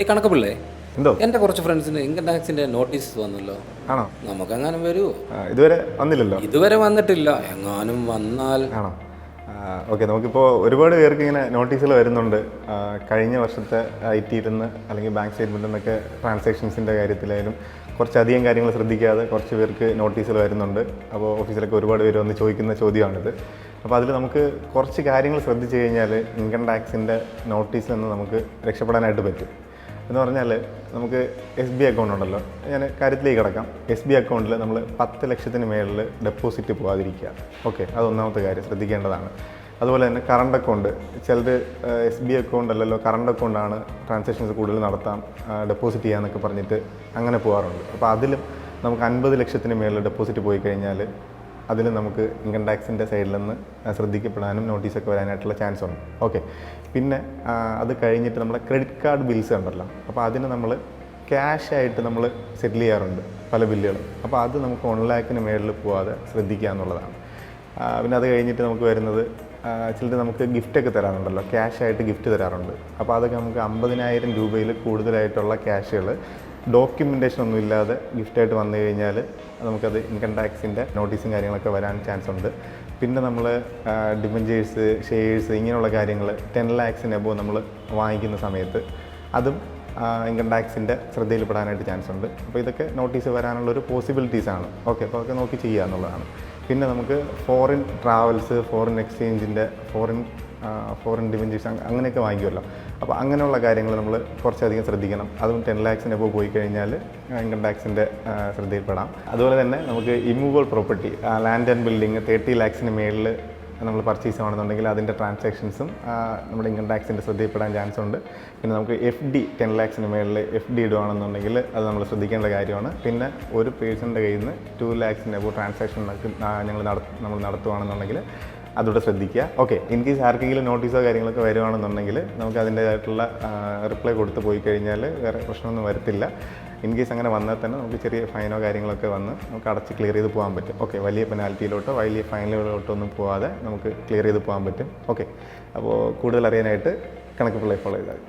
ഈ കണക്ക് പിള്ളേ എന്തോ? എന്റെ കുറച്ച് ഫ്രണ്ട്സിന് ഇൻകം ടാക്സിന്റെ നോട്ടീസ് വന്നല്ലോ. ആണോ? നമുക്കെങ്ങാനും വരുമോ ഇതുവരെ വന്നില്ലല്ലോ? ഇതുവരെ വന്നിട്ടില്ല. എങ്ങാനും വന്നാൽ. ആണോ? ഓക്കെ നമുക്കിപ്പോൾ ഒരുപാട് പേർക്ക് ഇങ്ങനെ നോട്ടീസുകൾ വരുന്നുണ്ട്. കഴിഞ്ഞ വർഷത്തെ ഐ ടിയിൽ നിന്ന് അല്ലെങ്കിൽ ബാങ്ക് സ്റ്റേറ്റ്മെന്റിൽ നിന്നൊക്കെ ട്രാൻസാക്ഷൻസിന്റെ കാര്യത്തിലായാലും കുറച്ചധികം കാര്യങ്ങൾ ശ്രദ്ധിക്കാതെ കുറച്ച് പേർക്ക് നോട്ടീസുകൾ വരുന്നുണ്ട്. അപ്പോൾ ഓഫീസിലൊക്കെ ഒരുപാട് പേര് വന്ന് ചോദിക്കുന്ന ചോദ്യമാണിത്. അപ്പോൾ അതിൽ നമുക്ക് കുറച്ച് കാര്യങ്ങൾ ശ്രദ്ധിച്ചു കഴിഞ്ഞാൽ ഇൻകം ടാക്സിന്റെ നോട്ടീസിൽ നിന്ന് നമുക്ക് രക്ഷപ്പെടാനായിട്ട് പറ്റും. എന്ന് പറഞ്ഞാൽ നമുക്ക് എസ് ബി അക്കൗണ്ട് ഉണ്ടല്ലോ. ഞാൻ കാര്യത്തിലേക്ക് കിടക്കാം. എസ് ബി അക്കൗണ്ടിൽ നമ്മൾ പത്ത് ലക്ഷത്തിന് മേളിൽ ഡെപ്പോസിറ്റ് പോകാതിരിക്കുക. ഓക്കെ അതൊന്നാമത്തെ കാര്യം ശ്രദ്ധിക്കേണ്ടതാണ്. അതുപോലെ തന്നെ കറണ്ട് അക്കൗണ്ട് ചിലർ എസ് ബി അക്കൗണ്ട് അല്ലല്ലോ കറണ്ട് അക്കൗണ്ടാണ് ട്രാൻസാക്ഷൻസ് കൂടുതൽ നടത്താം ഡെപ്പോസിറ്റ് ചെയ്യാമെന്നൊക്കെ പറഞ്ഞിട്ട് അങ്ങനെ പോകാറുണ്ട് അപ്പോൾ അതിലും നമുക്ക് അൻപത് ലക്ഷത്തിന് മേളിൽ ഡെപ്പോസിറ്റ് പോയി കഴിഞ്ഞാൽ അതിൽ നമുക്ക് ഇൻകം ടാക്സിന്റെ സൈഡിൽ നിന്ന് ശ്രദ്ധിക്കപ്പെടാനും നോട്ടീസൊക്കെ വരാനായിട്ടുള്ള ചാൻസ് ഉണ്ട്. ഓക്കെ പിന്നെ അത് കഴിഞ്ഞിട്ട് നമ്മുടെ ക്രെഡിറ്റ് കാർഡ് ബിൽസ് ഉണ്ടല്ലോ അപ്പോൾ അതിന് നമ്മൾ ക്യാഷ് ആയിട്ട് നമ്മൾ സെറ്റിൽ ചെയ്യാറുണ്ട് പല ബില്ലുകളും. അപ്പോൾ അത് നമുക്ക് വൺ ലാക്കിന് മേളിൽ പോവാതെ ശ്രദ്ധിക്കുക എന്നുള്ളതാണ്. പിന്നെ അത് കഴിഞ്ഞിട്ട് നമുക്ക് വരുന്നത് ചിലർ നമുക്ക് ഗിഫ്റ്റൊക്കെ തരാറുണ്ടല്ലോ. ക്യാഷ് ആയിട്ട് ഗിഫ്റ്റ് തരാറുണ്ട്. അപ്പോൾ അതൊക്കെ നമുക്ക് അമ്പതിനായിരം രൂപയിൽ കൂടുതലായിട്ടുള്ള ക്യാഷുകൾ ഡോക്യുമെന്റേഷൻ ഒന്നും ഇല്ലാതെ ഗിഫ്റ്റായിട്ട് വന്നു കഴിഞ്ഞാൽ നമുക്കത് ഇൻകം ടാക്സിന്റെ നോട്ടീസും കാര്യങ്ങളൊക്കെ വരാൻ ചാൻസ് ഉണ്ട്. പിന്നെ നമ്മൾ ഡിമഞ്ചേഴ്സ് ഷെയർസ് ഇങ്ങനെയുള്ള കാര്യങ്ങൾ ടെൻ ലാക്സിന് എബോ നമ്മൾ വാങ്ങിക്കുന്ന സമയത്ത് അതും ഇൻകം ടാക്സിന്റെ ശ്രദ്ധയിൽപ്പെടാനായിട്ട് ചാൻസ് ഉണ്ട്. അപ്പോൾ ഇതൊക്കെ നോട്ടീസ് വരാനുള്ള ഒരു പോസിബിലിറ്റീസാണ് ഓക്കെ അപ്പോൾ അതൊക്കെ നോക്കി ചെയ്യുക എന്നുള്ളതാണ് പിന്നെ നമുക്ക് ഫോറിൻ ട്രാവൽസ് ഫോറിൻ എക്സ്ചേഞ്ചിന്റെ ഫോറിൻ ഫോറിൻ ഡിവഞ്ചീസ് അങ്ങനെയൊക്കെ വാങ്ങിക്കുമല്ലോ. അപ്പോൾ അങ്ങനെയുള്ള കാര്യങ്ങൾ നമ്മൾ കുറച്ചധികം ശ്രദ്ധിക്കണം. അതും ടെൻ ലാക്സിന് ഇപ്പോൾ പോയി കഴിഞ്ഞാൽ ഇൻകം ടാക്സിന്റെ ശ്രദ്ധയിൽപ്പെടാം. അതുപോലെ തന്നെ നമുക്ക് immovable property land and building thirty ലാക്സിന് മേളിൽ നമ്മൾ പർച്ചേസ് ചെയ്യുകയാണെന്നുണ്ടെങ്കിൽ അതിന്റെ ട്രാൻസാക്ഷൻസും നമ്മുടെ ഇൻകം ടാക്സിന്റെ ശ്രദ്ധയിൽപ്പെടാൻ ചാൻസ് ഉണ്ട്. പിന്നെ നമുക്ക് എഫ് ഡി ടെൻ ലാക്സിന് മേളിൽ എഫ് ഡി ഇടുകയാണെന്നുണ്ടെങ്കിൽ അത് നമ്മൾ ശ്രദ്ധിക്കേണ്ട കാര്യമാണ്. പിന്നെ ഒരു പേഴ്സന്റെ കയ്യിൽ നിന്ന് ടു ലാക്സിന്റെ ഇപ്പോൾ ട്രാൻസാക്ഷൻ ഞങ്ങൾ നട നമ്മൾ നടത്തുകയാണെന്നുണ്ടെങ്കിൽ അതുകൂടെ ശ്രദ്ധിക്കുക. ഓക്കെ ഇൻ കേസ് ആർക്കെങ്കിലും നോട്ടീസോ കാര്യങ്ങളൊക്കെ വരുവാണെന്നുണ്ടെങ്കിൽ നമുക്ക് അതിന്റേതായിട്ടുള്ള റിപ്ലൈ കൊടുത്ത് പോയി കഴിഞ്ഞാൽ വേറെ പ്രശ്നമൊന്നും വരത്തില്ല. ഇൻ കേസ് അങ്ങനെ വന്നാൽ തന്നെ നമുക്ക് ചെറിയ ഫൈനോ കാര്യങ്ങളൊക്കെ വന്ന് നമുക്ക് അടച്ച് ക്ലിയർ ചെയ്ത് പോകാൻ പറ്റും. ഓക്കെ വലിയ പെനാൽറ്റിയിലോട്ടോ വലിയ ഫൈനലുകളിലോട്ടോ ഒന്നും പോകാതെ നമുക്ക് ക്ലിയർ ചെയ്ത് പോകാൻ പറ്റും. ഓക്കെ അപ്പോൾ കൂടുതൽ അറിയാനായിട്ട് കണക്ക് പിള്ളേ ഫോളോ ചെയ്താൽ